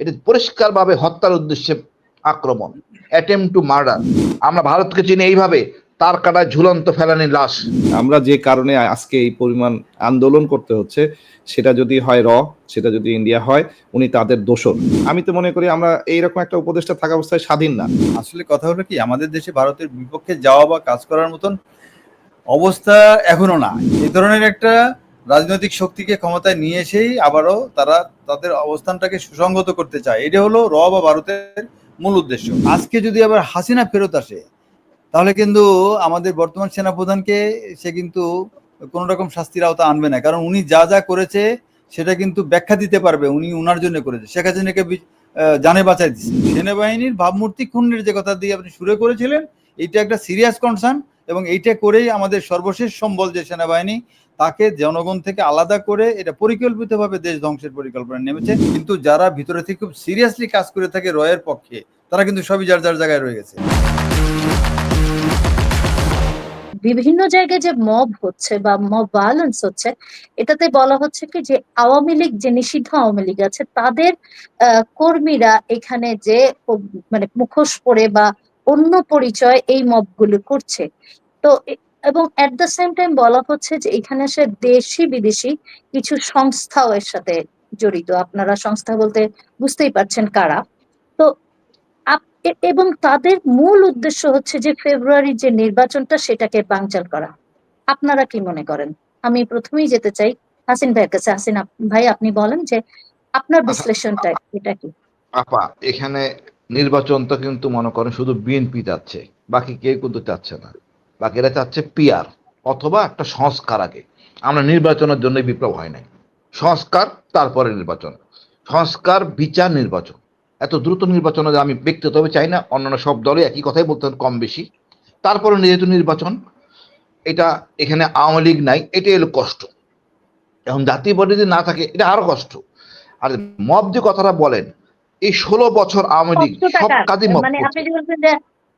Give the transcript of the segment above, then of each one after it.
এটি পরিষ্কারভাবে হত্যার উদ্দেশ্যে আক্রমণ অ্যাটেম্প টু মার্ডার আমরা ভারতকে চিনি এইভাবে তার কাটায় ঝুলন্ত ফেলানি লাশ। আমরা যে কারণে আজকে এই পরিমাণ আন্দোলন করতে হচ্ছে সেটা যদি হয় র সেটা যদি ইন্ডিয়া হয় উনি তাদের দোষর। আমি তো মনে করি আমরা এইরকম একটা উপদেষ্টা থাকা অবস্থায় স্বাধীন না। আসলে কথা হলো কি আমাদের দেশে ভারতের বিপক্ষে যাওয়া বা কাজ করার মতন অবস্থা এখনও না। এই ধরনের একটা রাজনৈতিক শক্তিকে ক্ষমতায় নিয়ে এসেই আবারও তারা তাদের অবস্থানটাকে সুসংগত করতে চায়। এটা হলো র বা ভারতের মূল উদ্দেশ্য। আজকে যদি আবার হাসিনা ফেরত আসে, তাহলে কিন্তু আমাদের বর্তমান সেনাপ্রধানকে সে কিন্তু কোন রকম শাস্তির আওতা আনবে না। কারণ উনি যা যা করেছে, সেটা কিন্তু ব্যাখ্যা দিতে পারবে, উনি উনার জন্য করেছে। শেখ হাসিনাকে জানে বাঁচাই দিচ্ছে সেনাবাহিনীর ভাবমূর্তি খুনের যে কথা দিয়ে আপনি শুরু করেছিলেন, এইটা একটা সিরিয়াস কনসার্ন এবং এইটা করেই আমাদের সর্বশেষ সম্বল যে সেনাবাহিনী তাকে জনগণ থেকে আলাদা করে এটা পরিকল্পিতভাবে দেশ ধ্বংসের পরিকল্পনা নেমেছে। কিন্তু যারা ভিতরে থেকে খুব সিরিয়াসলি কাজ করে থাকে রয়ের পক্ষে, তারা কিন্তু সবই যার যার জায়গায় রয়ে গেছে। বিভিন্ন জায়গায় যে মব হচ্ছে বা মব ভায়োলেন্স হচ্ছে, এটাতে বলা হচ্ছে কি যে আওয়ামী লীগ, যে নিষিদ্ধ আওয়ামী লীগ আছে, তাদের কর্মীরা এখানে যে মানে মুখোশ পরে বা অন্য পরিচয় এই মবগুলো করছে। তো এবং এট দ্য সেম টাইম বলা হচ্ছে যে এখানে সে দেশি বিদেশি কিছু সংস্থাও এর সাথে জড়িত। আপনারা সংস্থা বলতে বুঝতেই পারছেন কারা। তো এবং তাদের মূল উদ্দেশ্য হচ্ছে যে ফেব্রুয়ারির যে নির্বাচনটা সেটাকে বাংচাল করা। আপনারা কি মনে করেন? আমি প্রথমেই যেতে চাই হাসিন ভাইয়ের কাছে। হাসিন ভাই আপনি বলেন যে আপনার বিশ্লেষণটা এটা কি? আপা, এখানে নির্বাচন তো কিন্তু মনে করেন শুধু বিএনপি চাচ্ছে বাকি কেউ কিন্তু চাচ্ছে না। বাকিরা চাচ্ছে পিআর অথবা একটা সংস্কার আগে। আমরা নির্বাচনের জন্য বিপ্লব হয় নাই। সংস্কার তারপরে নির্বাচন। সংস্কার বিচার নির্বাচন। এত দ্রুত নির্বাচনে আমি ব্যক্তিগতভাবে চাই না অন্যান্য সব দলে একই কথাই বলতেন কম বেশি। তারপরে যেহেতু নির্বাচন এটা এখানে আওয়ামী লীগ নাই এটাই হলো কষ্ট। এখন জাতীয় পার্টি যদি না থাকে এটা আরও কষ্ট। আর মব যে কথাটা বলেন এই ষোলো বছর আওয়ামী লীগ সব? কাজে মব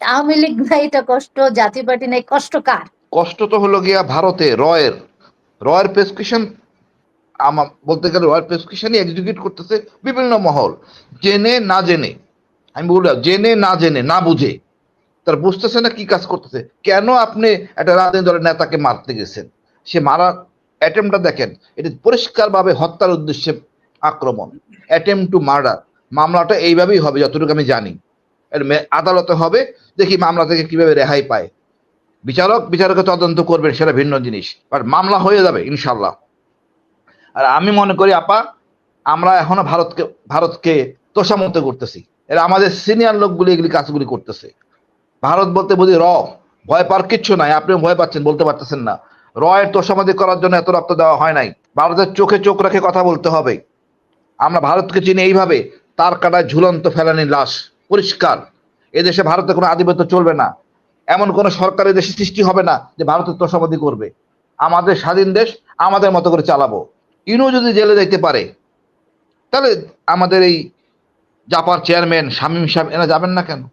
আওয়ামী লীগ নাই, এটা কষ্ট জাতীয় পার্টি নাই, কষ্ট কার? কষ্ট তো হলো গিয়া ভারতে, রয়ের। রয়ের প্রেসক্রিপশন আমার বলতে গেলে রয়ের প্রেসক্রিপশনই এক্সিকিউট করতেছে বিভিন্ন মহল। জেনে না জেনে, আমি বললাম, জেনে না জেনে, না বুঝে, তার বুঝতেছে না কি কাজ করতেছে। কেন আপনি একটা রাজনৈতিক দলের নেতাকে মারতে গেছেন? সে মারার অ্যাটেম্পটা দেখেন, এটি পরিষ্কারভাবে হত্যার উদ্দেশ্যে আক্রমণ অ্যাটেম্প টু মার্ডার মামলাটা এইভাবেই হবে, যতটুকু আমি জানি। আদালতে হবে দেখি মামলা থেকে কীভাবে রেহাই পায়। বিচারক বিচারকে তদন্ত করবেন, সেটা ভিন্ন জিনিস। বাট মামলা হয়ে যাবে ইনশাল্লাহ আর আমি মনে করি, আপা, আমরা এখনও ভারতকে ভারতকে তোষামত করতেছি। এরা আমাদের সিনিয়র লোকগুলি এগুলি কাজগুলি করতেছে। ভারত বলতে বুঝি র, ভয় পাওয়ার কিচ্ছু নাই, আপনি ভয় পাচ্ছেন, বলতে পারতেছেন না। র এর তোষামতি করার জন্য এত রক্ত দেওয়া হয় নাই। ভারতের চোখে চোখ রেখে কথা বলতে হবে। আমরা ভারতকে চিনি এইভাবে, তার কাটায় ঝুলন্ত ফেলানি লাশ। পরিষ্কার। এদেশে ভারতে কোনো আধিপত্য চলবে না। এমন কোন সরকার দেশে সৃষ্টি হবে না যে ভারতের তোষামতি করবে। আমাদের স্বাধীন দেশ আমাদের মতো করে চালাবো। ইনু যদি জেলে যাইতে পারে, তাহলে আমাদের এই জাপার চেয়ারম্যান শামীম সাহেব, এরা যাবেন না কেন?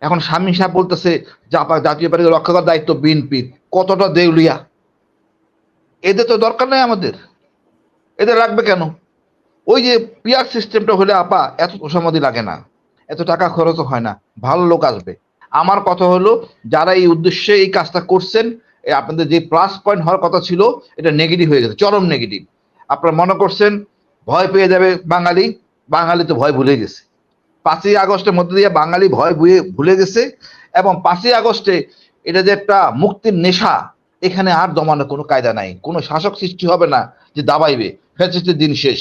এখন শামীম সাহেব বলতেছে, জাপা জাতীয় পার্টি রক্ষা করার দায়িত্ব বিএনপির। কতটা দেউলিয়া। এদের তো দরকার নেই আমাদের। এদের রাখবে কেন? ওই যে পিয়ার সিস্টেমটা হলে আপা, এত তোষামতি লাগে না। এত টাকা খরচ হয় না, ভালো লোক আসবে। আমার কথা হলো, যারা এই উদ্দেশ্যে এই কাজটা করছেন আপনাদের যে প্লাস পয়েন্ট হওয়ার কথা ছিল, এটা নেগেটিভ হয়ে গেছে, চরম নেগেটিভ আপনারা মনে করছেন, ভয় পেয়ে যাবে বাঙালি বাঙালি তো ভয় ভুলে গেছে। পাঁচই আগস্টের মধ্যে দিয়ে বাঙালি ভয় ভুয়ে ভুলে গেছে, এবং পাঁচই আগস্টে এটা যে একটা মুক্তির নেশা, এখানে আর দমানোর কোনো কায়দা নাই। কোনো শাসক সৃষ্টি হবে না যে দাবাইবে। ফ্যাসিস্টের দিন শেষ।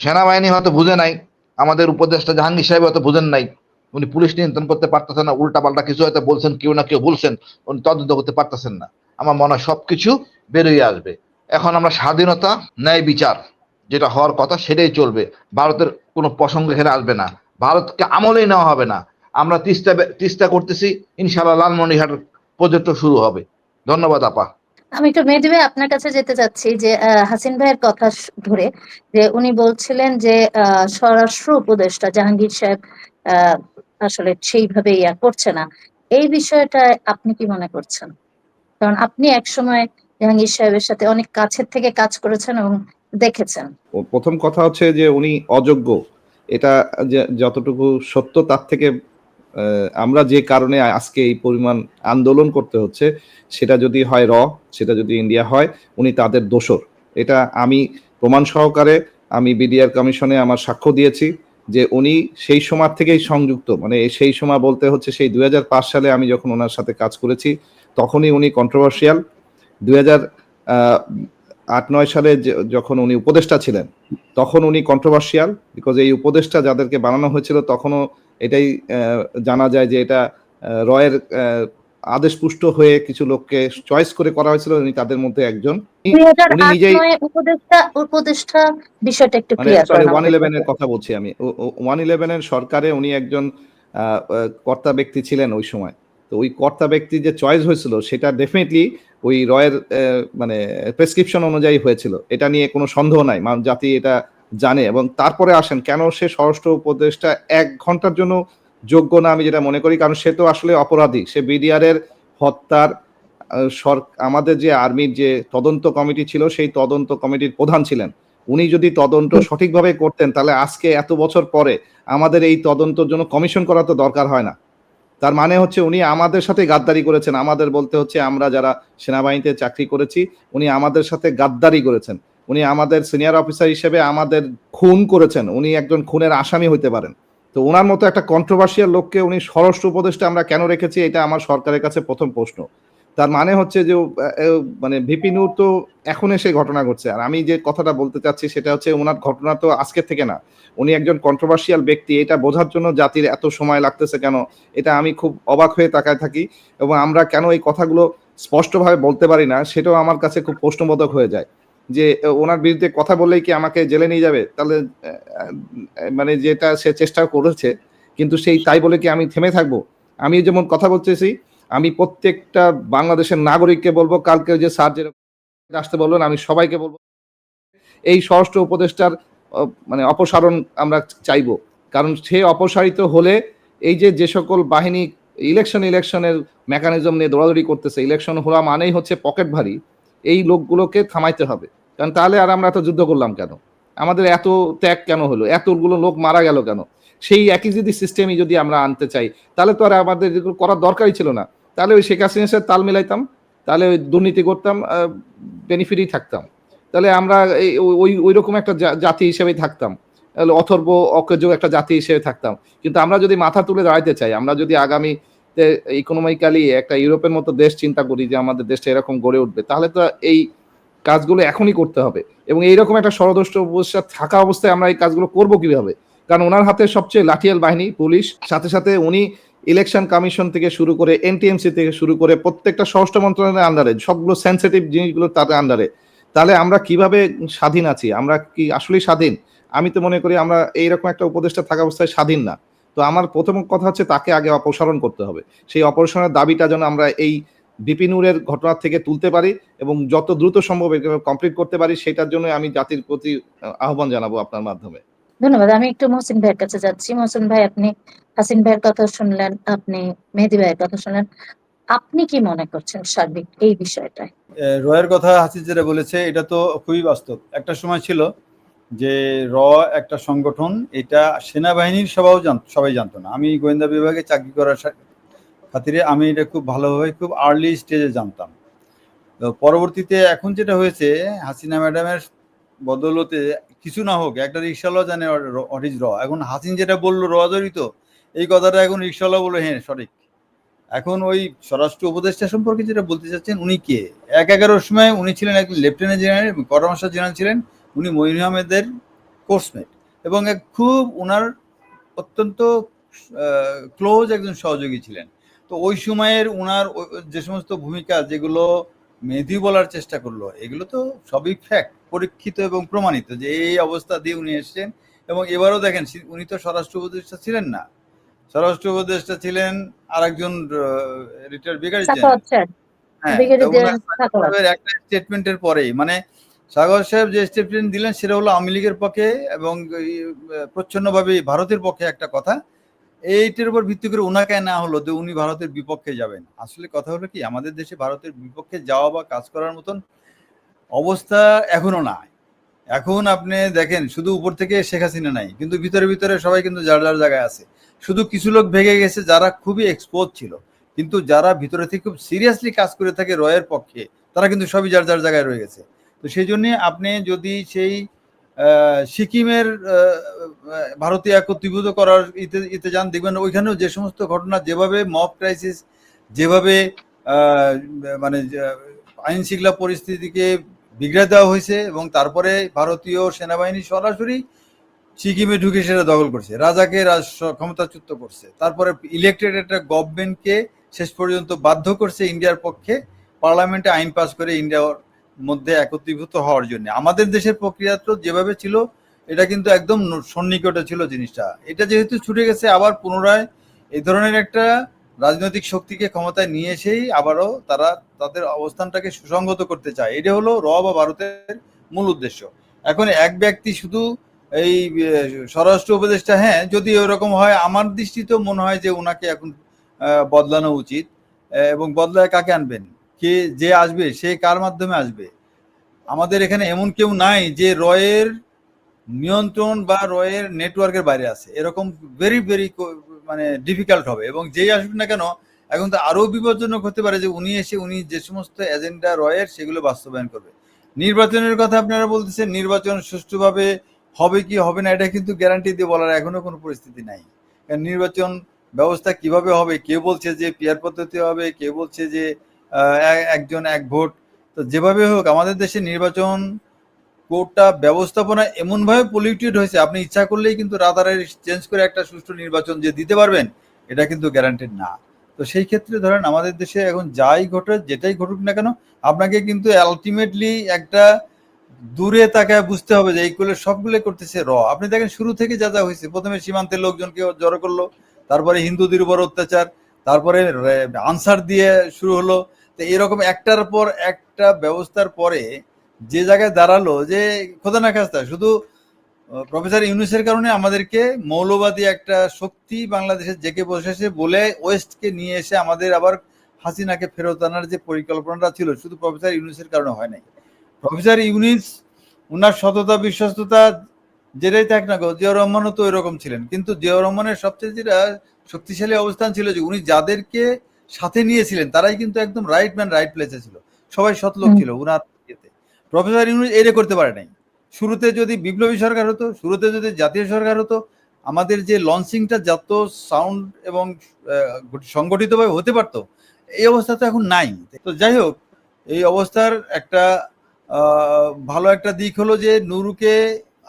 সেনাবাহিনী হয়তো বুঝে নাই। আমাদের উপদেষ্টা জাহাঙ্গীর সাহেব হয়তো বুঝেন নাই। উনি পুলিশ নিয়ন্ত্রণ করতে পারতেছেন না উল্টা পাল্টা কিছু হয়তো বলছেন, কেউ না কেউ বলছেন, উনি তদন্ত করতে পারতেছেন না। আমার মনে হয় সবকিছু বেরোয় আসবে। এখন আমরা স্বাধীনতা, ন্যায় বিচার যেটা হওয়ার কথা সেটাই চলবে। ভারতের কোনো প্রসঙ্গ এখানে আসবে না। ভারতকে আমলেই নেওয়া হবে না। আমরা তিস্তা তিস্তা করতেছি, ইনশাআল্লাহ লালমনিরহাট প্রজেক্ট শুরু হবে। ধন্যবাদ, আপা। আমি একটু ভাই আপনার কাছে যেতে চাচ্ছি যে হাসিন ভাইয়ের কথা ধরে যে উনি বলছিলেন যে স্বরাষ্ট্র উপদেষ্টা জাহাঙ্গীর সাহেব আসলে সেইভাবে ইয়া করছে না। এই বিষয়টায় আপনি কি মনে করছেন? কারণ আপনি একসময় জাহাঙ্গীর সাহেবের সাথে অনেক কাছের থেকে কাজ করেছেন এবং দেখেছেন। প্রথম কথা হচ্ছে যে উনি অযোগ্য। এটা যতটুকু সত্য তার থেকে আমরা যে কারণে আজকে এই পরিমাণ আন্দোলন করতে হচ্ছে, সেটা যদি হয় র, সেটা যদি ইন্ডিয়া হয়, উনি তাদের দোষর। এটা আমি প্রমাণ সহকারে আমি বিডিআর কমিশনে আমার সাক্ষ্য দিয়েছি যে উনি সেই সময় থেকেই সংযুক্ত। মানে সেই সময় বলতে হচ্ছে সেই দু হাজার পাঁচ সালে আমি যখন ওনার সাথে কাজ করেছি, তখনই উনি কন্ট্রোভার্সিয়াল দু হাজার আট নয় সালে যখন উনি উপদেষ্টা ছিলেন তখন উনি কন্ট্রোভার্সিয়াল বিকজ এই উপদেষ্টা যাদেরকে বানানো হয়েছিল তখনও এটাই জানা যায় যে এটা রয়ের আহ, আদেশপুষ্ট হয়ে কিছু লোককে চয়েস করে করা হয়েছিল। উনি তাদের মধ্যে একজন। উনি নিজেই- উপদেষ্টা উপদেষ্টা বিষয়টা একটু মানে ক্লিয়ার সরি ইলেভেনের কথা বলছি আমি। ওয়ান ইলেভেনের সরকারে উনি একজন কর্তা ব্যক্তি ছিলেন ওই সময়। তো ওই কর্তা ব্যক্তি যে চয়েস হয়েছিল, সেটা ডেফিনেটলি ওই রয়ের মানে প্রেসক্রিপশন অনুযায়ী হয়েছিল। এটা নিয়ে কোনো সন্দেহ নাই জাতি এটা জানে। এবং তারপরে আসেন, কেন সে স্বরাষ্ট্র উপদেষ্টা এক ঘণ্টার জন্য যোগ্য না আমি যেটা মনে করি, কারণ সে তো আসলে অপরাধী। সে বিডিআর এর হত্যার আমাদের যে আর্মির যে তদন্ত কমিটি ছিল, সেই তদন্ত কমিটির প্রধান ছিলেন। উনি যদি তদন্ত সঠিকভাবে করতেন, তাহলে আজকে এত বছর পরে আমাদের এই তদন্তের জন্য কমিশন করা তো দরকার হয় না। তার মানে হচ্ছে উনি আমাদের সাথে গাদ্দারি করেছেন। আমাদের বলতে হচ্ছে আমরা যারা সেনাবাহিনীতে চাকরি করেছি, উনি আমাদের সাথে গাদ্দারি করেছেন। উনি আমাদের সিনিয়র অফিসার হিসেবে আমাদের খুন করেছেন। উনি একজন খুনের আসামি হইতে পারেন। তো ওনার মতো একটা কন্ট্রোভার্সিয়াল লোককে উনি স্বরাষ্ট্র উপদেষ্টা আমরা কেন রেখেছি, এটা আমার সরকারের কাছে প্রথম প্রশ্ন। তার মানে হচ্ছে যে মানে ভিপি নূর তো এখন এসে ঘটনা ঘটছে। আর আমি যে কথাটা বলতে চাচ্ছি সেটা হচ্ছে ওনার ঘটনা তো আজকে থেকে না। উনি একজন কন্ট্রোভার্সিয়াল ব্যক্তি, এটা বোঝার জন্য জাতির এত সময় লাগতেছে কেন, এটা আমি খুব অবাক হয়ে তাকায় থাকি এবং আমরা কেন এই কথাগুলো স্পষ্টভাবে বলতে পারি না, সেটাও আমার কাছে খুব প্রশ্নবোধক হয়ে যায়। যে ওনার বিরুদ্ধে কথা বললেই কি আমাকে জেলে নিয়ে যাবে? তাহলে মানে যেটা সে চেষ্টা করেছে, কিন্তু সেই তাই বলে কি আমি থেমে থাকব? আমি যেমন কথা বলতেছি আমি প্রত্যেকটা বাংলাদেশের নাগরিককে বলব, কালকে যে স্যার যেরকম আসতে বলবেন আমি সবাইকে বলব, এই স্বরাষ্ট্র উপদেষ্টার মানে অপসারণ আমরা চাইব। কারণ সে অপসারিত হলে এই যে যে সকল বাহিনী ইলেকশন ইলেকশনের মেকানিজম নিয়ে দৌড়াদৌড়ি করতেছে ইলেকশন হওয়া মানেই হচ্ছে পকেট ভারী। এই লোকগুলোকে থামাইতে হবে। কারণ তাহলে আর আমরা এত যুদ্ধ করলাম কেন? আমাদের এত ত্যাগ কেন হলো? এতগুলো লোক মারা গেল কেন? সেই একই যদি সিস্টেমই যদি আমরা আনতে চাই, তাহলে তো আর আমাদের করার দরকারই ছিল না। তাহলে ওই শেখ হাসিনার সাথে তাল মিলাইতাম, তাহলে ওই দুর্নীতি করতাম বেনিফিটই থাকতাম। তাহলে আমরা ওই ওই রকম একটা জাতি হিসেবেই থাকতাম। অথর্ব অকেজ একটা জাতি হিসেবে থাকতাম। কিন্তু আমরা যদি মাথা তুলে দাঁড়াইতে চাই, আমরা যদি আগামী ইকোনমিক্যালি একটা ইউরোপের মতো দেশ চিন্তা করি যে আমাদের দেশটা এরকম গড়ে উঠবে, তাহলে তো এই কাজগুলো এখনই করতে হবে। এবং এইরকম একটা ষড়দষ্ট অবস্থা থাকা অবস্থায় আমরা এই কাজগুলো করব কীভাবে? কারণ ওনার হাতে সবচেয়ে লাঠিয়াল বাহিনী, পুলিশ, সাথে সাথে উনি ইলেকশন কমিশন থেকে শুরু করে এনটিএমসি থেকে শুরু করে প্রত্যেকটা স্বরাষ্ট্র মন্ত্রণালয়ের আন্ডারে সবগুলো সেন্সিটিভ জিনিসগুলো তাদের আন্ডারে তাহলে আমরা কীভাবে স্বাধীন আছি? আমরা কি আসলেই স্বাধীন? আমি তো মনে করি আমরা এইরকম একটা উপদেষ্টা থাকা অবস্থায় স্বাধীন না। তো আমার প্রথম কথা হচ্ছে তাকে আগে অপসারণ করতে হবে। সেই অপসারণের দাবিটা যেন আমরা এই বিপিনুরের ঘটনা থেকে তুলতে পারি এবং যত দ্রুত সম্ভব কমপ্লিট করতে পারি, সেটার জন্য আমি জাতির প্রতি আহ্বান জানাব আপনার মাধ্যমে। ধন্যবাদ। আমি একটু মহসিন ভাইয়ের কাছে যাচ্ছি। মহসিন ভাই, আপনি হাসিন ভাইয়ের কথা শুনলেন, আপনি, মেহেদি ভাইয়ের কথা শুনলেন, আপনি কি মনে করছেন সার্বিক এই বিষয়টায়? রয়ের কথা হাসিজ যেটা বলেছে, এটা তো খুবই বাস্তব। একটা সময় ছিল যে র একটা সংগঠন, এটা সেনাবাহিনীর সবাও সবাই জানতো না। আমি গোয়েন্দা বিভাগে চাকরি করার খাতিরে আমি এটা খুব ভালোভাবে খুব আর্লি স্টেজে জানতাম। তো পরবর্তীতে এখন যেটা হয়েছে, হাসিনা ম্যাডামের বদলতে কিছু না হোক, একটা রিক্সাওয়ালা জানে ইজ র এখন হাসিন যেটা বলল র জড়িত এই কথাটা এখন রিক্সাওয়ালা বলে হ্যাঁ সঠিক। এখন ওই স্বরাষ্ট্র উপদেষ্টা সম্পর্কে যেটা বলতে চাচ্ছেন, উনি কে? এক এগারোর সময় উনি ছিলেন একজন লেফটেন্যান্ট জেনারেল কর্মসা জেনারেল ছিলেন। উনি মঈন আহমেদের কোর্সমেট এবং এক খুব ওনার অত্যন্ত ক্লোজ একজন সহযোগী ছিলেন। তো ওই সময়ের ওনার যে সমস্ত ভূমিকা যেগুলো মেধি বলার চেষ্টা করল, এগুলো তো সবই ফ্যাক্ট পরীক্ষিত এবং প্রমাণিত যে এই অবস্থা দিয়ে উনি এসেছেন। এবং এবারও দেখেন উনি তো স্বরাষ্ট্র উপদেষ্টা ছিলেন না। স্বরাষ্ট্র উপদেষ্টা ছিলেন আরেকজন রিটায়ার ব্রিগেডিয়ার জেনারেল একটা স্টেটমেন্টের পরেই মানে সাগর সাহেব যে স্টেটমেন্ট দিলেন সেটা হলো আওয়ামী লীগের পক্ষে এবং প্রচ্ছন্নভাবে ভারতের পক্ষে একটা কথা। এইটার উপর ভিত্তি করে ওনাকে না হলো যে উনি ভারতের বিপক্ষে যাবেন। আসলে কথা হলো কি আমাদের দেশে ভারতের বিপক্ষে যাওয়া বা কাজ করার মতন অবস্থা এখনও নাই। এখন আপনি দেখেন শুধু উপর থেকে শেখ হাসিনা নাই কিন্তু ভিতরে ভিতরে সবাই কিন্তু যার যার জায়গায় আছে। শুধু কিছু লোক ভেঙে গেছে যারা খুবই এক্সপোজ ছিল। কিন্তু যারা ভিতরে থেকে খুব সিরিয়াসলি কাজ করে থাকে রয়ের পক্ষে, তারা কিন্তু সবই যার যার জায়গায় রয়ে গেছে। তো সেই জন্য আপনি যদি সেই সিকিমের ভারতীয় একত্রীভূত করার ইতে ইতে যান, দেখবেন ওইখানেও যে সমস্ত ঘটনা, যেভাবে মব ক্রাইসিস যেভাবে মানে আইন শৃঙ্খলা পরিস্থিতিকে বিগড়ে দেওয়া হয়েছে এবং তারপরে ভারতীয় সেনাবাহিনী সরাসরি সিকিমে ঢুকে সেটা দখল করছে। রাজাকে রাজ ক্ষমতাচ্যুত করছে। তারপরে ইলেক্টেড একটা গভর্নমেন্টকে শেষ পর্যন্ত বাধ্য করছে ইন্ডিয়ার পক্ষে পার্লামেন্টে আইন পাস করে ইন্ডিয়ার মধ্যে একত্রীভূত হওয়ার জন্য। আমাদের দেশের প্রক্রিয়া তো যেভাবে ছিল, এটা কিন্তু একদম সন্নিকটে ছিল জিনিসটা। এটা যেহেতু ছুটে গেছে, আবার পুনরায় এই ধরনের একটা রাজনৈতিক শক্তিকে ক্ষমতায় নিয়ে এসেই আবারও তারা তাদের অবস্থানটাকে সুসংগত করতে চায়। এটা হলো র বা ভারতের মূল উদ্দেশ্য। এখন এক ব্যক্তি শুধু এই স্বরাষ্ট্র উপদেষ্টা হ্যাঁ যদি ওরকম হয়, আমার দৃষ্টিতেও মনে হয় যে ওনাকে এখন বদলানো উচিত এবং বদলায় কাকে আনবেন? কে, যে আসবে, সে কার মাধ্যমে আসবে? আমাদের এখানে এমন কেউ নাই যে রয়ের নিয়ন্ত্রণ বা রয়ের নেটওয়ার্কের বাইরে আছে। এরকম ভেরি ভেরি মানে ডিফিকাল্ট হবে, এবং যেই আসবে না কেন, এখন তো আরও বিপজ্জনক হতে পারে যে উনি এসে, উনি যে সমস্ত এজেন্ডা রয়ের, সেগুলো বাস্তবায়ন করবে। নির্বাচনের কথা আপনারা বলতেছেন, নির্বাচন সুষ্ঠুভাবে হবে কি হবে না, এটা কিন্তু গ্যারান্টি দিয়ে বলার এখনও কোনো পরিস্থিতি নাই। কারণ নির্বাচন ব্যবস্থা কীভাবে হবে কেউ বলছে যে পিয়ার পদ্ধতি হবে কেউ বলছে যে একজন এক ভোট, তো যেভাবে হোক, আমাদের দেশে নির্বাচন কোর্টটা ব্যবস্থাপনা এমনভাবে পলিউটেড হয়েছে, আপনি ইচ্ছা করলেই কিন্তু রাতারে চেঞ্জ করে একটা সুষ্ঠু নির্বাচন যে দিতে পারবেন, এটা কিন্তু গ্যারান্টেড না। তো সেই ক্ষেত্রে ধরেন আমাদের দেশে এখন যাই ঘটে যেটাই ঘটুক না কেন, আপনাকে কিন্তু আলটিমেটলি একটা দূরে তাকায় বুঝতে হবে যে এইগুলো সবগুলো করতেছে র। আপনি দেখেন শুরু থেকে যা যা হয়েছে, প্রথমে সীমান্তের লোকজনকে জড়ো করল, তারপরে হিন্দুদের উপর অত্যাচার, তারপরে আনসার দিয়ে শুরু হলো। তো এরকম একটার পর একটা ব্যবস্থার পরে যে জায়গায় দাঁড়াল যে খোদা না খাস্তা, শুধু প্রফেসর ইউনুসের কারণে আমাদেরকে মৌলবাদী একটা শক্তি বাংলাদেশে জেকে বসেছে বলে ওয়েস্টকে নিয়ে এসে আমাদের আবার হাসিনাকে ফেরত আনার যে পরিকল্পনাটা ছিল, শুধু প্রফেসর ইউনুসের কারণে হয় নাই। প্রফেসর ইউনিস ওনার সততা বিশ্বস্ততা যেটাই থাক না গো জিয়াউর রহমানও তো এরকম ছিলেন। কিন্তু জিয়াউর রহমানের সবচেয়ে যেটা শক্তিশালী অবস্থান ছিল যে উনি যাদেরকে সাথে নিয়েছিলেন তারাই কিন্তু একদম রাইট ম্যান রাইট প্লেসে ছিল। সবাই সৎলোক হুম। ছিল উনার প্রফেসর ইউনুস এরে করতে পারে নাই। শুরুতে যদি বিপ্লবী সরকার হতো শুরুতে যদি জাতীয় সরকার হতো আমাদের যে লঞ্চিংটা যত সাউন্ড এবং সংগঠিতভাবে হতে পারতো এই অবস্থা তো এখন নাই। তো যাই হোক এই অবস্থার একটা ভালো একটা দিক হলো যে নুরুকে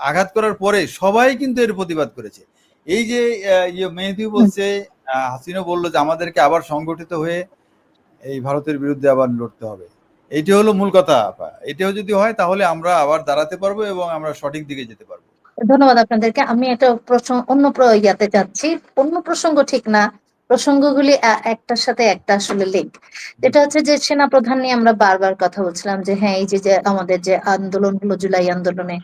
আঘাত করার পরে সবাই কিন্তু এর প্রতিবাদ করেছে। এই যে ইয়ে মেহেদি বলছে হাসিনা বলল যে আমাদেরকে আবার সংগঠিত হয়ে এই ভারতের বিরুদ্ধে আবার লড়তে হবে। এইটা হলো মূল কথা এটাও যদি হয় তাহলে আমরা আবার দাঁড়াতে পারব এবং আমরা সঠিক দিকে যেতে পারব। ধন্যবাদ আপনাদেরকে। আমি একটা প্রসঙ্গ অন্য ইয়াতে যাচ্ছি। অন্য প্রসঙ্গ ঠিক না। প্রসঙ্গগুলি একটার সাথে একটা আসলে লিঙ্ক যেটা হচ্ছে যে সেনা প্রধান নিয়ে আমরা বারবার কথা বলছিলাম যে হ্যাঁ এই যে আমাদের যে আন্দোলনগুলো, জুলাই আন্দোলনে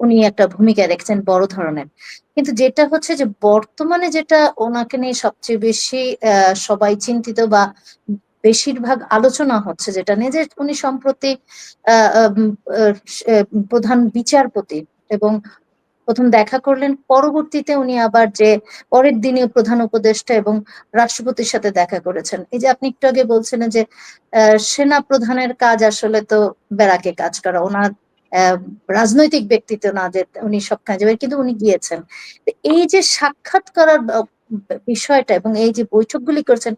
উনি একটা ভূমিকা রেখেছেন বড় ধরনের। কিন্তু যেটা হচ্ছে যে, বর্তমানে যেটা ওনাকে নিয়ে সবচেয়ে বেশি সবাই চিন্তিত বা বেশিরভাগ আলোচনা হচ্ছে যেটা নিয়ে যে উনি সম্প্রতি প্রধান বিচারপতি এবং প্রথম দেখা করলেন। পরবর্তীতে উনি আবার যে পরের দিনে প্রধান উপদেষ্টা এবং রাষ্ট্রপতির সাথে দেখা করেছেন। এই যে আপনি একটু আগে বলছিলেন যে সেনা প্রধানের কাজ আসলে তো ব্যারাকে কাজ করা। ওনার রাজনৈতিক ব্যক্তিত্ব না যে উনি সব কাজে কিন্তু উনি গিয়েছেন। এই যে সাক্ষাৎ করার বিষয়টা এবং এই যে বৈঠকগুলি করছেন,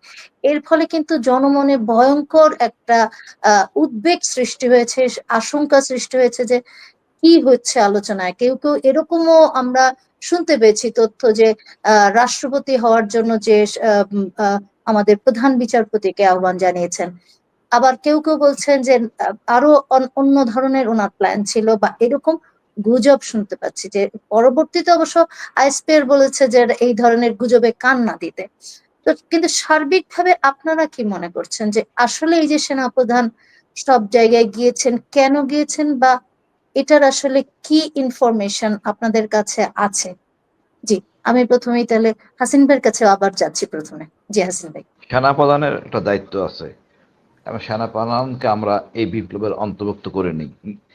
এর ফলে কিন্তু জনমনে ভয়ঙ্কর একটা উদ্বেগ সৃষ্টি হয়েছে, আশঙ্কা সৃষ্টি হয়েছে যে কি হচ্ছে আলোচনায়? কেউ কেউ এরকমও আমরা শুনতে পেয়েছি তথ্য যে রাষ্ট্রপতি হওয়ার জন্য যে আমাদের প্রধান বিচারপতিকে আহ্বান জানিয়েছেন। আবার কেউ কেউ বলছেন যে আরও অন- অন্য ধরনের ওনার প্ল্যান ছিল বা এরকম গুজব শুনতে পাচ্ছি যে, পরবর্তীতে অবশ্য আইসপিআর বলেছে যে, এই ধরনের গুজবে কান না দিতে। তো কিন্তু সার্বিকভাবে আপনারা কি মনে করছেন যে, আসলে এই যে সেনাপ্রধান সব জায়গায় গিয়েছেন, কেন গিয়েছেন বা এটার আসলে কি ইনফরমেশন আপনাদের কাছে আছে? জি, আমি প্রথমেই তাহলে হাসিন ভাইয়ের কাছে আবার যাচ্ছি প্রথমে। জি, হাসিন ভাই। সেনা প্রধানের একটা দায়িত্ব আছে। এবং সেনা প্রধানকে আমরা এই বিপ্লবের অন্তর্ভুক্ত করে নিই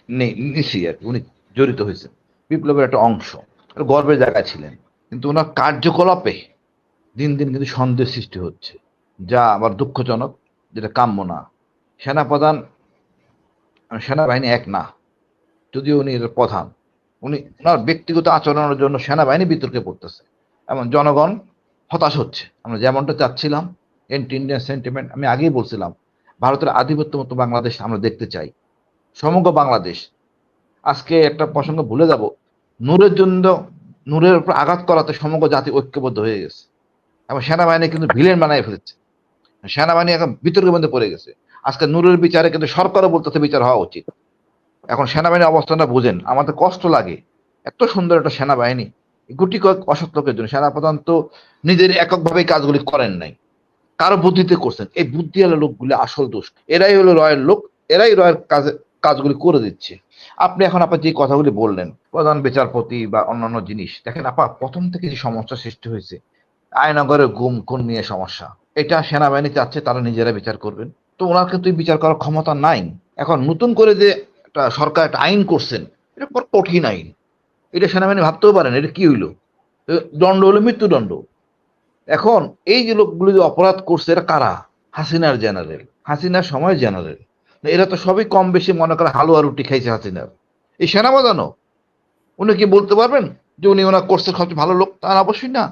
নিছি আর উনি জড়িত হয়েছেন। বিপ্লবের একটা অংশ। গর্বের জায়গায় ছিলেন। কিন্তু ওনার কার্যকলাপে দিন দিন কিন্তু সন্দেহ সৃষ্টি হচ্ছে। যা আবার দুঃখজনক, যেটা কাম্য না। সেনাপ্রধান সেনাবাহিনী এক না। যদিও উনি প্রধান, উনি ওনার ব্যক্তিগত আচরণের জন্য সেনাবাহিনী বিতর্কে পড়তেছে। এবং জনগণ হতাশ হচ্ছে। আমরা যেমনটা চাচ্ছিলাম এন্টি ইন্ডিয়ান সেন্টিমেন্ট, আমি আগেই বলছিলাম, ভারতের আধিপত্য মতো বাংলাদেশ আমরা দেখতে চাই। সমগ্র বাংলাদেশ। আজকে একটা প্রসঙ্গ ভুলে যাব। নূরের জন্য, নূরের উপর আঘাত করাতে সমগ্র জাতি ঐক্যবদ্ধ হয়ে গেছে। এবং সেনাবাহিনী কিন্তু ভিলেন বানায় ফেলেছে। সেনাবাহিনী এখন বিতর্কের মধ্যে পড়ে গেছে। আজকে নূরের বিচারে কিন্তু সরকারও বলতেছে বিচার হওয়া উচিত। এখন সেনাবাহিনীর অবস্থানটা বুঝেন। আমাদের কষ্ট লাগে। এত সুন্দর একটা সেনাবাহিনী। গুটি কয়েক অসৎ লোকের জন্য সেনাপ্রধান তো নিজের এককভাবে কাজগুলি করেন নাই। কারও বুদ্ধিতে করছেন। এই বুদ্ধিওয়ালা লোকগুলি আসল দোষ। এরাই হলো রয়ের লোক। এরাই রয়ের কাজে, কাজগুলি করে দিচ্ছে। আপনি এখন আপনার যে কথাগুলি বললেন, প্রধান বিচারপতি বা অন্যান্য জিনিস, দেখেন আপা, প্রথম থেকে যে সমস্যা সৃষ্টি হয়েছে আয়নগরের গুম, খুন নিয়ে সমস্যা। এটা সেনাবাহিনী চাচ্ছে, তারা নিজেরা বিচার করবেন। তো ওনার কিন্তু বিচার করার ক্ষমতা নাই। এখন নতুন করে যে একটা সরকার, একটা আইন করছেন, এটা বড় কঠিন আইন। এটা সেনাবাহিনী ভাবতেও পারেন এটা কি হইল? দণ্ড হলো মৃত্যুদণ্ড। এখন এই যে লোকগুলি যে অপরাধ করছে, এরা কারা? হাসিনার জেনারেল হাসিনার সময় জেনারেল এরা তো সবই কম বেশি মনে করে হালুয়া রুটি খাইছে হাসিনার। এই সেনাপ্রধানও, উনি কি বলতে পারবেন যে উনি ওনার কোর্সের সবচেয়ে ভালো লোক? তার অবশ্যই না।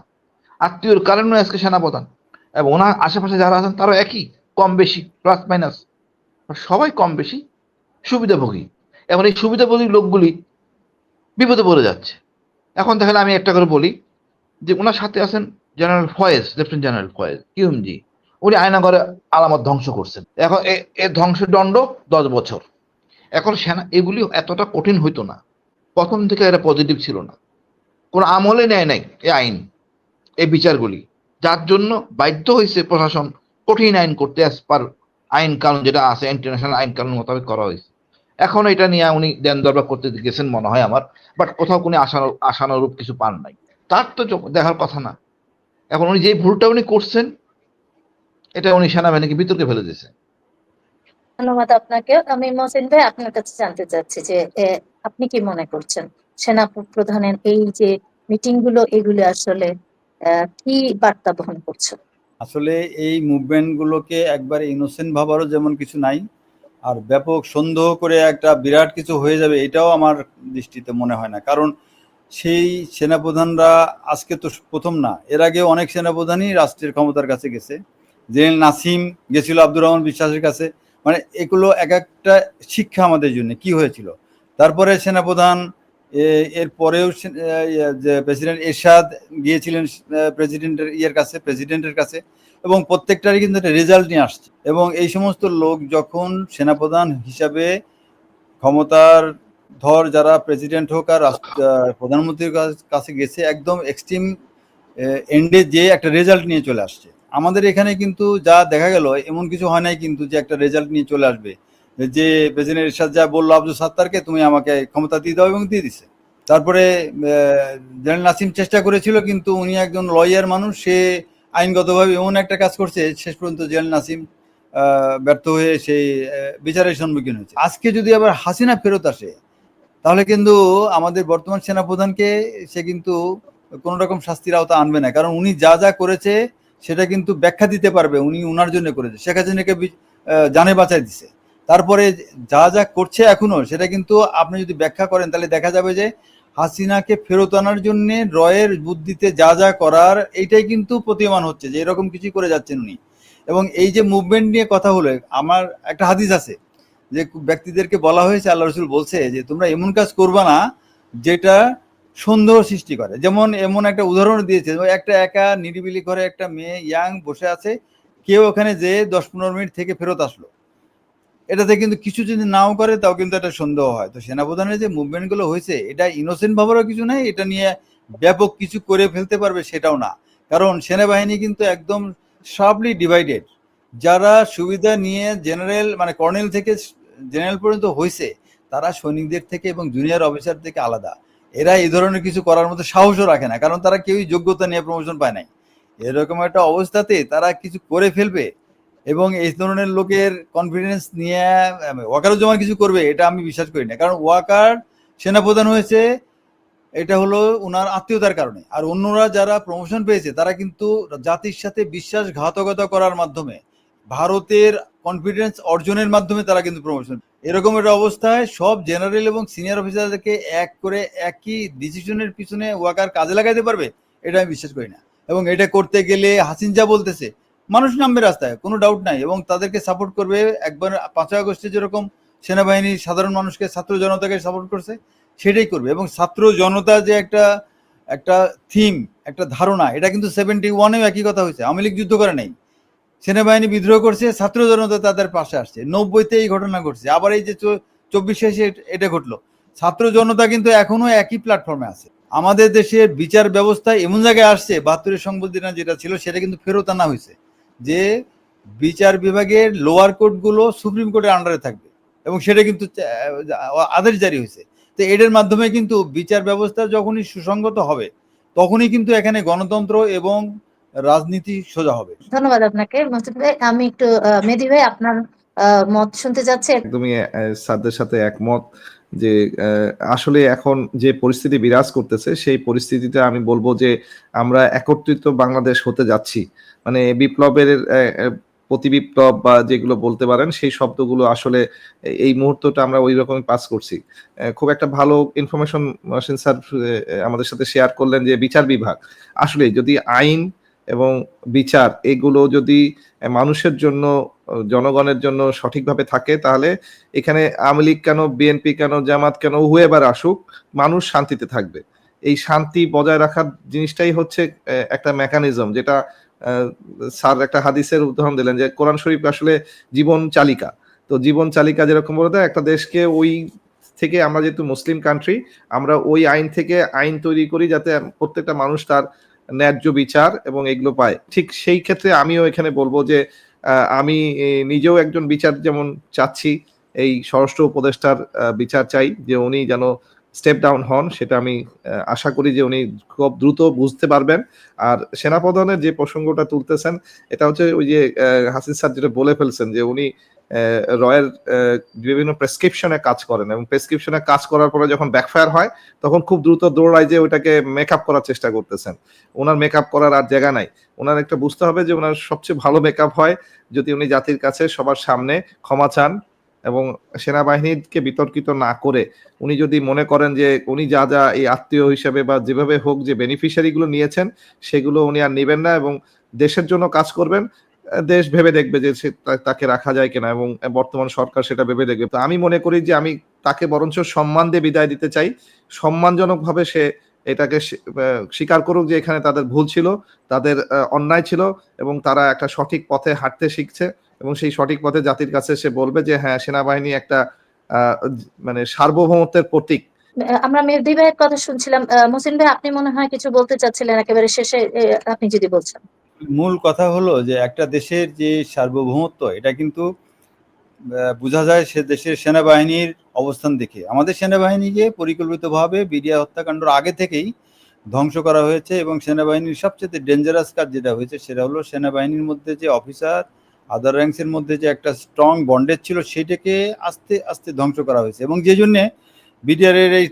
আত্মীয়র কারণে আজকে সেনাপ্রধান। এবং ওনার আশেপাশে যারা আছেন, তারাও একই, কম বেশি প্লাস মাইনাস সবাই কম বেশি সুবিধাভোগী। এখন এই সুবিধাভোগী লোকগুলি বিপদে পড়ে যাচ্ছে। এখন দেখেন আমি একটা করে বলি যে ওনার সাথে আছেন general Faiz, lieutenant general Faiz QMG উনি আয়নাগরে আলামত ধ্বংস করছেন। এখন এ- ধ্বংসের দণ্ড দশ বছর। এখন সেনা, এগুলি এতটা কঠিন হইতো না। প্রথম থেকে এটা পজিটিভ ছিল না। কোনো আমলে নেয় নাই এ আইন, এই বিচারগুলি। যার জন্য বাধ্য হয়েছে প্রশাসন কঠিন আইন করতে অ্যাজ পার আইন কানুন যেটা আছে ইন্টারন্যাশনাল আইন কানুন মোতাবেক করা হয়েছে এখন এটা নিয়ে উনি দেন দরবার করতে গেছেন মনে হয় আমার বাট কোথাও কোনো আশানো আশানুরূপ কিছু পান নাই। তার তো দেখার কথা না। এখন উনি যে ভুলটা উনি করছেন এটা উনি সেনাবাহিনীকে বিতর্কে ফেলে দিয়েছে ধন্যবাদ আপনাকে আমি মহসিন ভাই আপনার কাছে জানতে চাচ্ছি যে আপনি কি মনে করছেন? সেনা প্রধানের এই যে মিটিংগুলো এগুলো আসলে আহ, কি বার্তা বহন করছে? আসলে এই মুভমেন্ট গুলোকে একবারে ইনোসেন্ট ভাবারও যেমন কিছু নাই আর ব্যাপক সন্দেহ করে একটা বিরাট কিছু হয়ে যাবে, এটাও আমার দৃষ্টিতে মনে হয় না। কারণ সেই সেনাপ্রধানরা আজকে তো প্রথম না, এর আগে অনেক সেনাপ্রধানই রাষ্ট্রের ক্ষমতার কাছে গেছে। জেনারেল নাসিম গেছিল আব্দুর রহমান বিশ্বাসের কাছে। মানে এগুলো এক একটা শিক্ষা আমাদের জন্য, কি হয়েছিল? তারপরে সেনাপ্রধান এর পরেও যে প্রেসিডেন্ট এরশাদ গিয়েছিলেন প্রেসিডেন্টের ইয়ের কাছে, প্রেসিডেন্টের কাছে। এবং প্রত্যেকটারই কিন্তু একটা রেজাল্ট নিয়ে আসছে। এবং এই সমস্ত লোক যখন সেনাপ্রধান হিসাবে ক্ষমতার ধর যারা প্রেসিডেন্ট হোক আর প্রধানমন্ত্রীর কাছ- গেছে, একদম এক্সট্রিম এন্ডে যে একটা রেজাল্ট নিয়ে চলে আসছে। আমাদের এখানে কিন্তু যা দেখা গেল, এমন কিছু হয় নাই কিন্তু যে একটা রেজাল্ট নিয়ে চলে আসবে। যে প্রেসিডেন্ট এরশাদ যা বলল, আব্দুল সাত্তারকে, তুমি আমাকে ক্ষমতা দিয়ে দাও এবং দিয়ে দিছে। তারপরে জেনারেল নাসিম চেষ্টা করেছিল কিন্তু উনি একজন লয়ার মানুষ, সে আইনগতভাবে এমন একটা কাজ করছে, শেষ পর্যন্ত জেনারেল নাসিম ব্যর্থ হয়ে সেই বিচারের সম্মুখীন হয়েছে। আজকে যদি আবার হাসিনা ফেরত আসে, তাহলে কিন্তু আমাদের বর্তমান সেনাপ্রধানকে সে কিন্তু কোনো রকম শাস্তির আওতা আনবে না। কারণ উনি যা যা করেছে, সেটা কিন্তু ব্যাখ্যা দিতে পারবে, উনি উনার জন্য করেছে। শেখ হাসিনাকে জানে বাঁচাই দিছে। তারপরে যা যা করছে এখনও, সেটা কিন্তু আপনি যদি ব্যাখ্যা করেন, তাহলে দেখা যাবে যে হাসিনাকে ফেরত আনার জন্য রয়ের বুদ্ধিতে যা যা করার, এইটাই কিন্তু প্রতীয়মান হচ্ছে যে এরকম কিছু করে যাচ্ছেন উনি। এবং এই যে মুভমেন্ট নিয়ে কথা হলো, আমার একটা হাদিস আছে যে ব্যক্তিদেরকে বলা হয়েছে, আল্লাহ রসুল বলছে যে তোমরা এমন কাজ করবা না যেটা সন্দেহ সৃষ্টি করে। যেমন এমন একটা উদাহরণ দিয়েছে, একটা একা নিরিবিলি ঘরে একটা মেয়ে ইয়াং বসে আছে, কেউ ওখানে যে দশ পনেরো মিনিট থেকে ফেরত আসলো। এটাতে কিন্তু কিছু যদি নাও করে, তাও কিন্তু একটা সন্দেহ হয়। তো সেনাপ্রধানের যে মুভমেন্টগুলো হয়েছে, এটা ইনোসেন্ট ভাবারও কিছু নাই, এটা নিয়ে ব্যাপক কিছু করে ফেলতে পারবে সেটাও না। কারণ সেনাবাহিনী কিন্তু একদম শার্পলি ডিভাইডেড যারা সুবিধা নিয়ে জেনারেল মানে কর্নেল থেকে জেনারেল পর্যন্ত হয়েছে, তারা সৈনিকদের থেকে এবং জুনিয়র অফিসার থেকে আলাদা। এরা এই ধরনের কিছু করার মতো সাহসও রাখে না, কারণ তারা কেউই যোগ্যতা নিয়ে প্রমোশন পায় নাই। এরকম একটা অবস্থাতে তারা কিছু করে ফেলবে এবং এই ধরনের লোকের কনফিডেন্স নিয়ে ওয়াকারও জমা কিছু করবে, এটা আমি বিশ্বাস করি না। কারণ ওয়াকার সেনাপ্রধান হয়েছে, এটা হলো ওনার আত্মীয়তার কারণে। আর অন্যরা যারা প্রমোশন পেয়েছে, তারা কিন্তু জাতির সাথে বিশ্বাসঘাতকতা করার মাধ্যমে, ভারতের কনফিডেন্স অর্জনের মাধ্যমে তারা কিন্তু প্রমোশন এরকম একটা অবস্থায় সব জেনারেল এবং সিনিয়র অফিসারদেরকে এক করে একই ডিসিশনের পিছনে ওয়াকার কাজে লাগাইতে পারবে, এটা আমি বিশ্বাস করি না। এবং এটা করতে গেলে হাসিন যা বলতেছে মানুষ নামবে রাস্তায়, কোনো ডাউট নাই। এবং তাদেরকে সাপোর্ট করবে। একবার পাঁচই আগস্টে যেরকম সেনাবাহিনী সাধারণ মানুষকে, ছাত্র জনতাকে সাপোর্ট করছে, সেটাই করবে। এবং ছাত্র জনতা যে একটা একটা থিম একটা ধারণা, এটা কিন্তু সেভেন্টি ওয়ানেও একই কথা হয়েছে। আওয়ামী লীগ যুদ্ধ করে নাই। সেনাবাহিনী বিদ্রোহ করছে, ছাত্র জনতা তাদের পাশে আসছে। নব্বইতে এই ঘটনা ঘটছে। আবার এই যে চব্বিশে এসে এটা ঘটলো। ছাত্র জনতা কিন্তু এখনও একই প্ল্যাটফর্মে আছে। আমাদের দেশের বিচার ব্যবস্থা এমন জায়গায় আসছে, বাহাত্তরের সংবিধান যেটা ছিল, সেটা কিন্তু ফেরত আনা হয়েছে। যে বিচার বিভাগের লোয়ার কোর্টগুলো সুপ্রিম কোর্টের আন্ডারে থাকবে। এবং সেটা কিন্তু আদেশ জারি হয়েছে। তো এটার মাধ্যমে কিন্তু বিচার ব্যবস্থা যখনই সুসংগত হবে তখনই কিন্তু এখানে গণতন্ত্র এবং রাজনীতি সোজা হবে। ধন্যবাদ আপনাকে। ভাই আমি একটু মেহেদী ভাই আপনার আহ, মত শুনতে যাচ্ছে একদমই স্যারদের সাথে একমত যে আহ, আসলে এখন যে পরিস্থিতি বিরাজ করতেছে সেই পরিস্থিতিতে আমি বলব যে আমরা একত্রিত বাংলাদেশ হতে যাচ্ছি। মানে বিপ্লবের প্রতি বিপ্লব বা যেগুলো বলতে পারেন, সেই শব্দগুলো আসলে এই মুহূর্তটা আমরা ওই রকমই পাস করছি। খুব একটা ভালো ইনফরমেশন মাসিন স্যার আমাদের সাথে শেয়ার করলেন যে বিচার বিভাগ। আসলে যদি আইন এবং বিচার এগুলো যদি মানুষের জন্য, জনগণের জন্য সঠিকভাবে থাকে, তাহলে এখানে আওয়ামী লীগ কেন, বিএনপি কেন, জামাত কেন হুয়েবার আসুক, মানুষ শান্তিতে থাকবে। এই শান্তি বজায় রাখার জিনিসটাই হচ্ছে একটা মেকানিজম যেটা স্যার একটা হাদিসের উদাহরণ দিলেন যে কোরআন শরীফ আসলে জীবন চালিকা। তো জীবন চালিকা যেরকম বলে দেয়, একটা দেশকে ওই থেকে আমরা যেহেতু মুসলিম কান্ট্রি আমরা ওই আইন থেকে আইন তৈরি করি যাতে প্রত্যেকটা মানুষ তার ন্যায্য বিচার এবং এগুলো পায়। ঠিক সেই ক্ষেত্রে আমিও এখানে বলব যে আমি নিজেও একজন বিচার যেমন চাচ্ছি, এই স্বরাষ্ট্র উপদেষ্টার বিচার চাই যে উনি যেন স্টেপ ডাউন হন, সেটা আমি আশা করি যে উনি খুব দ্রুত বুঝতে পারবেন। আর সেনাপ্রধানের যে প্রসঙ্গটা তুলতেছেন, এটা হচ্ছে ওই যে হাসিন স্যার যেটা বলে ফেলছেন যে উনি রয়ের বিভিন্ন প্রেসক্রিপশনে কাজ করেন এবং প্রেসক্রিপশনে কাজ করার পরে যখন ব্যাকফায়ার হয়, তখন খুব দ্রুত দৌড়ায় যে ওইটাকে মেকআপ করার চেষ্টা করতেছেন। ওনার মেকআপ করার আর জায়গা নাই। ওনার একটা বুঝতে হবে যে ওনার সবচেয়ে ভালো মেকআপ হয় যদি উনি জাতির কাছে সবার সামনে ক্ষমা চান। এবং সেনাবাহিনীকে বিতর্কিত না করে উনি যদি মনে করেন যে উনি যা যা এই আত্মীয় হিসেবে বা যেভাবে হোক যে বেনিফিশিয়ারি গুলো নিয়েছেন, সেগুলো উনি আর নেবেন না এবং দেশের জন্য কাজ করবেন, দেশ ভেবে দেখবে যে তাকে রাখা যায় কিনা এবং বর্তমান সরকার সেটা ভেবে দেখবে। তো আমি মনে করি যে আমি তাকে বরঞ্চ সম্মান দিয়ে বিদায় দিতে চাই। সম্মানজনক ভাবে সে এটাকে স্বীকার করুক যে এখানে তাদের ভুল ছিল, তাদের অন্যায় ছিল এবং তারা একটা সঠিক পথে হাঁটতে শিখছে। এবং সেই সঠিক পথে জাতির কাছে সে বলবে যে হ্যাঁ সেনাবাহিনী একটা আহ, মানে সার্বভৌমত্বের প্রতীক। আমরা মেহেদী ভাইয়ের কথা শুনছিলাম। আহ, মহসিন ভাই আপনি মনে হয় কিছু বলতে চাচ্ছিলেন? একেবারে শেষে আপনি যদি বলছেন। মূল কথা হলো যে একটা দেশের যে সার্বভৌমত্ব এটা কিন্তু আহ, বোঝা যায় সে দেশের সেনাবাহিনীর অবস্থান দেখে। আমাদের সেনাবাহিনীকে পরিকল্পিতভাবে বিডিআর হত্যাকাণ্ডের আগে থেকেই ধ্বংস করা হয়েছে এবং সেনাবাহিনীর সবচেয়ে ডেঞ্জারাস কাজ যেটা হয়েছে সেটা হলো সেনাবাহিনীর মধ্যে যে অফিসার আদার র্যাঙ্কসের মধ্যে যে একটা স্ট্রং বন্ডেজ ছিল, সেটাকে আস্তে আস্তে ধ্বংস করা হয়েছে। এবং যে জন্যে বিডিআরের এই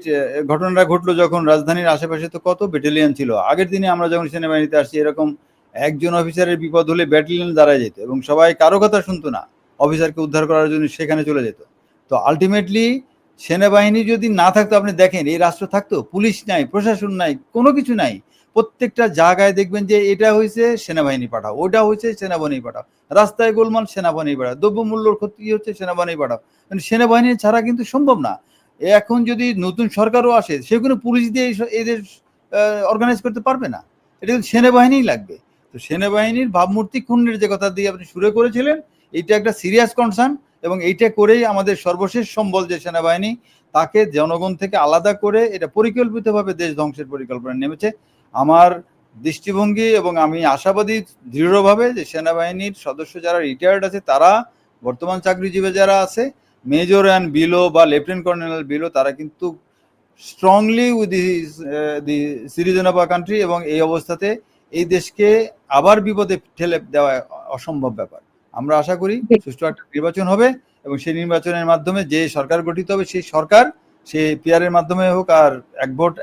ঘটনাটা ঘটলো যখন রাজধানীর আশেপাশে তো কত ব্যাটালিয়ন ছিল। আগের দিনে আমরা যখন সেনাবাহিনীতে আসছি, এরকম একজন অফিসারের বিপদ হলে ব্যাটালিয়ন দাঁড়ায় যেত এবং সবাই কারও কথা শুনতো না অফিসারকে উদ্ধার করার জন্য সেখানে চলে যেত। তো আলটিমেটলি সেনাবাহিনী যদি না থাকতো, আপনি দেখেন, এই রাষ্ট্র থাকতো, পুলিশ নাই, প্রশাসন নাই, কোনো কিছু নাই। প্রত্যেকটা জায়গায় দেখবেন যে এটা হয়েছে সেনাবাহিনী পাঠাও, ওটা হয়েছে সেনাবাহিনী পাঠাও। রাস্তায় গোলমাল সেনাবাহিনী পাঠাও, দ্রব্যমূল্যর ক্ষতি হচ্ছে সেনাবাহিনী পাঠাও। মানে সেনাবাহিনী ছাড়া কিন্তু সম্ভব না। এখন যদি নতুন সরকারও আসে, সে কোনো পুলিশ দিয়ে এদের অর্গানাইজ করতে পারবে না। এটা কিন্তু সেনাবাহিনীই লাগবে। তো সেনাবাহিনীর ভাবমূর্তি ক্ষুণ্ণের যে কথা দিয়ে আপনি শুরু করেছিলেন এটা একটা সিরিয়াস কনসার্ন এবং এইটা করেই আমাদের সর্বশেষ সম্বল যে সেনাবাহিনী, তাকে জনগণ থেকে আলাদা করে এটা পরিকল্পিতভাবে দেশ ধ্বংসের পরিকল্পনা নেমেছে। আমার দৃষ্টিভঙ্গি এবং আমি আশাবাদী দৃঢ়ভাবে যে সেনাবাহিনীর সদস্য যারা রিটায়ার্ড আছে, তারা বর্তমান চাকরিজীবী যারা আছে মেজর অ্যান্ড বিলো বা লেফটেন্যান্ট কর্নেল বিলো তারা কিন্তু strongly with the citizen of a country এবং এই অবস্থাতে এই দেশকে আবার বিপদে ঠেলে দেওয়া অসম্ভব ব্যাপার। আমরা আশা করি সুষ্ঠু একটা নির্বাচন হবে এবং সেই নির্বাচনের মাধ্যমে যে সরকার গঠিত হবে, সেই সরকার সে পিয়ারের মাধ্যমে হোক আর এক ভোট,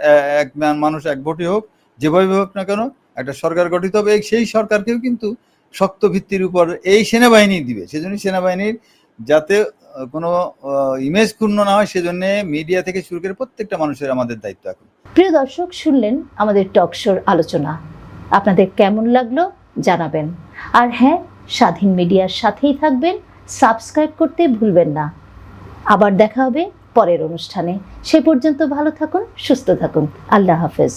এক মানুষ এক ভোটই হোক যেভাবে হোক না কেন, একটা সরকার গঠিত হবে। সেই সরকারকেও কিন্তু শক্ত ভিত্তির উপর এই সেনাবাহিনী দিবে। সেজন্য সেনাবাহিনীর যাতে কোনো ইমেজ ক্ষুণ্ণ না হয়, সেজন্য মিডিয়া থেকে শুরু করে প্রত্যেকটা মানুষের আমাদের দায়িত্ব এখন। প্রিয় দর্শক, শুনলেন আমাদের টক শোর আলোচনা। আপনাদের কেমন লাগল জানাবেন। আর হ্যাঁ স্বাধীন মিডিয়ার সাথেই থাকবেন সাবস্ক্রাইব করতে ভুলবেন না। আবার দেখা হবে পরের অনুষ্ঠানে। সে পর্যন্ত ভালো থাকুন, সুস্থ থাকুন। আল্লাহ হাফেজ।